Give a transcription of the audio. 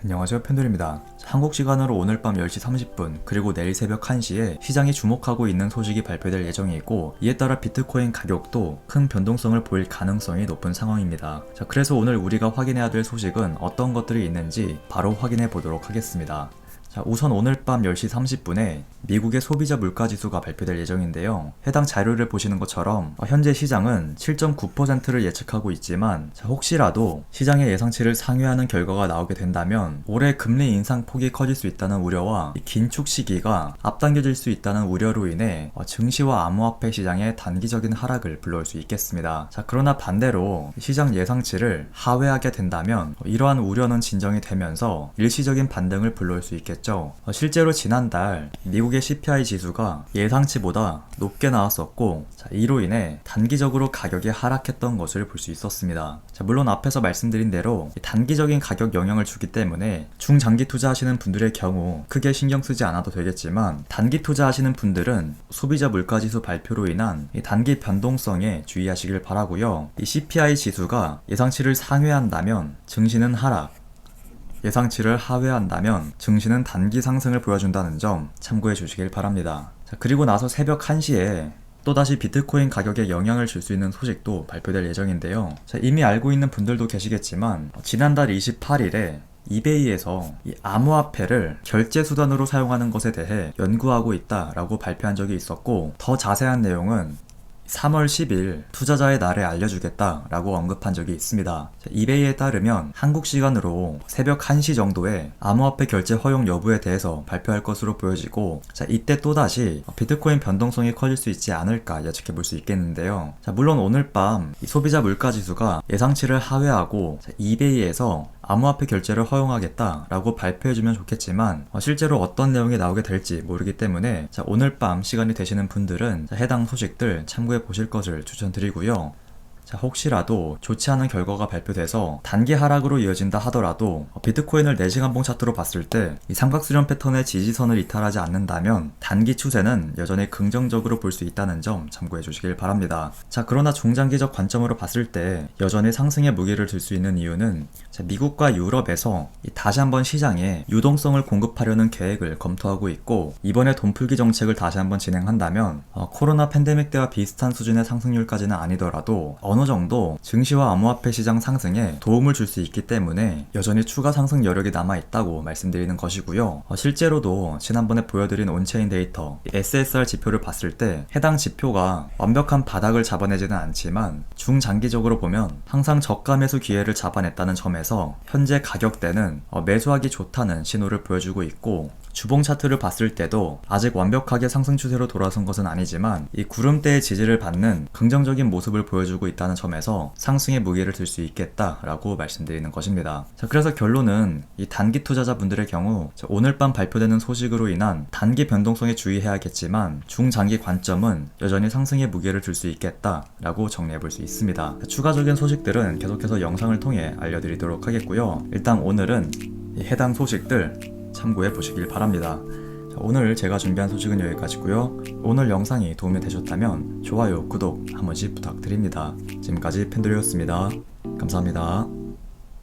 안녕하세요 팬들입니다. 한국 시간으로 오늘 밤 10시 30분 그리고 내일 새벽 1시에 시장이 주목하고 있는 소식이 발표될 예정이고 이에 따라 비트코인 가격도 큰 변동성을 보일 가능성이 높은 상황입니다. 자, 그래서 오늘 우리가 확인해야 될 소식은 어떤 것들이 있는지 바로 확인해 보도록 하겠습니다. 자, 우선 오늘 밤 10시 30분에 미국의 소비자 물가 지수가 발표될 예정인데요. 해당 자료를 보시는 것처럼 어, 현재 시장은 7.9%를 예측하고 있지만 자, 혹시라도 시장의 예상치를 상회하는 결과가 나오게 된다면 올해 금리 인상 폭이 커질 수 있다는 우려와 이 긴축 시기가 앞당겨질 수 있다는 우려로 인해 어, 증시와 암호화폐 시장의 단기적인 하락을 불러올 수 있겠습니다. 자, 그러나 반대로 시장 예상치를 하회하게 된다면 어, 이러한 우려는 진정이 되면서 일시적인 반등을 불러올 수 있겠죠. 어, 실제로 지난달 미국의 CPI 지수가 예상치보다 높게 나왔었고 자, 이로 인해 단기적으로 가격이 하락했던 것을 볼 수 있었습니다. 자, 물론 앞에서 말씀드린 대로 이 단기적인 가격 영향을 주기 때문에 중장기 투자하시는 분들의 경우 크게 신경 쓰지 않아도 되겠지만 단기 투자하시는 분들은 소비자 물가지수 발표로 인한 이 단기 변동성에 주의하시길 바라고요. 이 CPI 지수가 예상치를 상회한다면 증시는 하락, 예상치를 하회한다면 증시는 단기 상승을 보여준다는 점 참고해 주시길 바랍니다. 자, 그리고 나서 새벽 1시에 또다시 비트코인 가격에 영향을 줄 수 있는 소식도 발표될 예정인데요. 자, 이미 알고 있는 분들도 계시겠지만 어, 지난달 28일에 이베이에서 이 암호화폐를 결제 수단으로 사용하는 것에 대해 연구하고 있다라고 발표한 적이 있었고 더 자세한 내용은 3월 10일 투자자의 날에 알려주겠다라고 언급한 적이 있습니다. 자, 이베이에 따르면 한국 시간으로 새벽 1시 정도에 암호화폐 결제 허용 여부에 대해서 발표할 것으로 보여지고 자, 이때 또다시 비트코인 변동성이 커질 수 있지 않을까 예측해 볼 수 있겠는데요. 자, 물론 오늘 밤이 소비자 물가 지수가 예상치를 하회하고 자, 이베이에서 암호화폐 결제를 허용하겠다라고 발표해주면 좋겠지만 어, 실제로 어떤 내용이 나오게 될지 모르기 때문에 자, 오늘 밤 시간이 되시는 분들은 자, 해당 소식들 참고해 보실 것을 추천드리고요. 자, 혹시라도 좋지 않은 결과가 발표돼서 단기 하락으로 이어진다 하더라도 어, 비트코인을 4시간봉 차트로 봤을 때 이 삼각수렴 패턴의 지지선을 이탈하지 않는다면 단기 추세는 여전히 긍정적으로 볼 수 있다는 점 참고해 주시길 바랍니다. 자, 그러나 중장기적 관점으로 봤을 때 여전히 상승의 무게를 들 수 있는 이유는 자, 미국과 유럽에서 이 다시 한번 시장에 유동성을 공급하려는 계획을 검토하고 있고 이번에 돈풀기 정책을 다시 한번 진행한다면 어, 코로나 팬데믹 때와 비슷한 수준의 상승률까지는 아니더라도 어느 정도 증시와 암호화폐 시장 상승에 도움을 줄 수 있기 때문에 여전히 추가 상승 여력이 남아 있다고 말씀드리는 것이고요. 어, 실제로도 지난번에 보여드린 온체인 데이터 SSR 지표를 봤을 때 해당 지표가 완벽한 바닥을 잡아내지는 않지만 중장기적으로 보면 항상 저가 매수 기회를 잡아냈다는 점에서 현재 가격대는 어, 매수하기 좋다는 신호를 보여주고 있고 주봉 차트를 봤을 때도 아직 완벽하게 상승 추세로 돌아선 것은 아니지만 이 구름대의 지지를 받는 긍정적인 모습을 보여주고 있다는 점에서 상승의 무게를 들 수 있겠다라고 말씀드리는 것입니다. 자, 그래서 결론은 이 단기 투자자분들의 경우 자, 오늘 밤 발표되는 소식으로 인한 단기 변동성에 주의해야겠지만 중장기 관점은 여전히 상승의 무게를 들수 있겠다라고 정리해 볼 수 있습니다. 자, 추가적인 소식들은 계속해서 영상을 통해 알려드리도록 하겠고요. 일단 오늘은 이 해당 소식들 참고해 보시길 바랍니다. 자, 오늘 제가 준비한 소식은 여기까지고요. 오늘 영상이 도움이 되셨다면 좋아요, 구독 한 번씩 부탁드립니다. 지금까지 팬들이었습니다. 감사합니다.